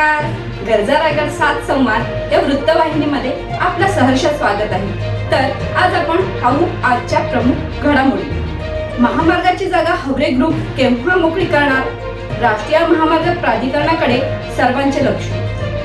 गरजा रायगड सात संवाद या वृत्तवाहिनीमध्ये आपलं सहर्ष स्वागत आहे. तर आज आपण पाहू आजच्या प्रमुख घडामोडी. महामार्गाची जागा हवरे ग्रुप केव्हा मोकळी करणार? राष्ट्रीय महामार्ग प्राधिकरणाकडे सर्वांचे लक्ष.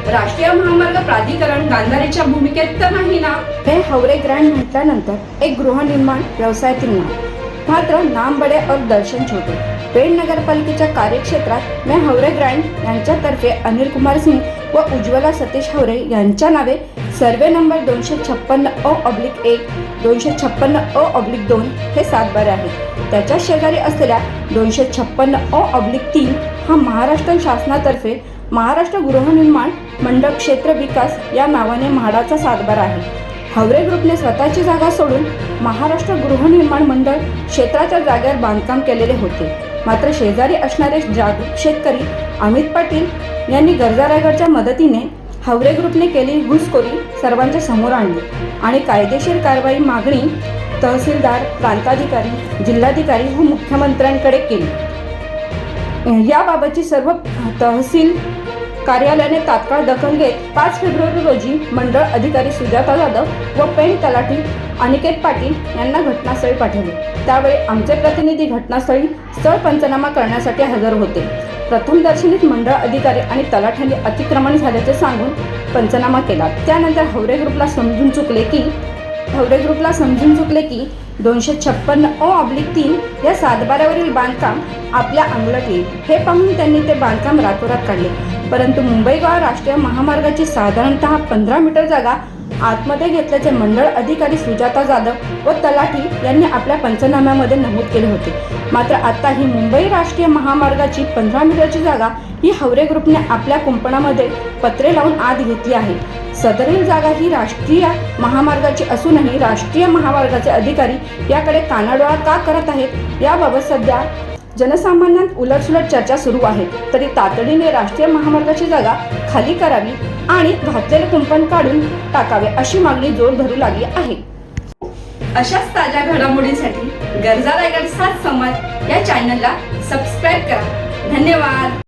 राष्ट्रीय महामार्ग प्राधिकरण गांधारीच्या भूमिकेत तर नाही ना? हे हवरे ग्रँड म्हटल्यानंतर एक गृहनिर्माण व्यवसायातील नाव. मात्र नाम बडे और दर्शन छोटे पेण नगरपालिकेच्या कार्यक्षेत्रात मैं हवरे ग्रँड यांच्यातर्फे अनिल कुमार सिंग व उज्ज्वला सतीश हवरे यांच्या नावे सर्वे नंबर दोनशे छप्पन्न अ ऑब्लिक एक दोनशे छप्पन्न अ ऑब्लिक दोन हे सातबारे आहेत. त्याच्या शेजारी असलेल्या दोनशे छप्पन्न अ ऑब्लिक तीन हा महाराष्ट्र शासनातर्फे महाराष्ट्र गृहनिर्माण मंडळ क्षेत्र विकास या नावाने म्हाडाचा सातबारा आहे. हवरे ग्रुपने स्वतःची जागा सोडून महाराष्ट्र गृहनिर्माण मंडळ क्षेत्राच्या जागेवर बांधकाम केलेले होते. मात्र शेजारी असणारे जागरूक शेतकरी अमित पाटील यांनी गरजा रायगडच्या मदतीने हवरे ग्रुपने केली घुसखोरी सर्वांच्या समोर आणली आणि कायदेशीर कारवाई मागणी तहसीलदार प्रांताधिकारी जिल्हाधिकारी व मुख्यमंत्र्यांकडे केली. याबाबतची सर्व तहसील कार्यालयाने तात्काळ दखल घेत पाच फेब्रुवारी रोजी मंडळ अधिकारी सुजाता जाधव व पेंट तलाठी अनिकेत पाटील यांना घटनास्थळी पाठवले. त्यावेळी आमचे प्रतिनिधी घटनास्थळी स्थळ पंचनामा करण्यासाठी हजर होते. प्रथम दर्शनीत मंडळ अधिकारी आणि तलाठ्यांनी अतिक्रमण झाल्याचे सांगून पंचनामा केला. त्यानंतर हवरे ग्रुपला समजून चुकले की ठवडे ग्रुपला समजून चुकले की दोनशे छप्पन्न ओ ऑब्लिक तीन या सातबाऱ्यावरील बांधकाम आपल्या अंगलट येईल. हे पाहून त्यांनी ते बांधकाम रातोरात काढले. परंतु मुंबई गोवा राष्ट्रीय महामार्गाची साधारणतः पंधरा मीटर जागा आतमध्ये घेतल्याचे मंडळ अधिकारी सुजाता जाधव व तलाठी यांनी आपल्या पंचनाम्यामध्ये नमूद केले होते. मात्र आता ही मुंबई राष्ट्रीय महामार्गाची पंधरा मीटरची जागा ही हवरे ग्रुपने आपल्या कुंपणामध्ये पत्रे लावून आत घेतली आहे. सदरील जागा ही राष्ट्रीय महामार्गाची असूनही राष्ट्रीय महामार्गाचे अधिकारी याकडे कानाडोळा का करत आहेत? याबाबत सध्या जनसामान्यांत उलटसुलट चर्चा सुरू आहे. तरी तातडीने राष्ट्रीय महामार्गाची जागा खाली करावी आणि घातलेले कुंपण काढून टाकावे अशी मागणी जोर धरू लागली आहे. अशाच ताज्या घडामोडींसाठी गरजा रायगड सात संवाद या चॅनलला सबस्क्राईब करा. धन्यवाद.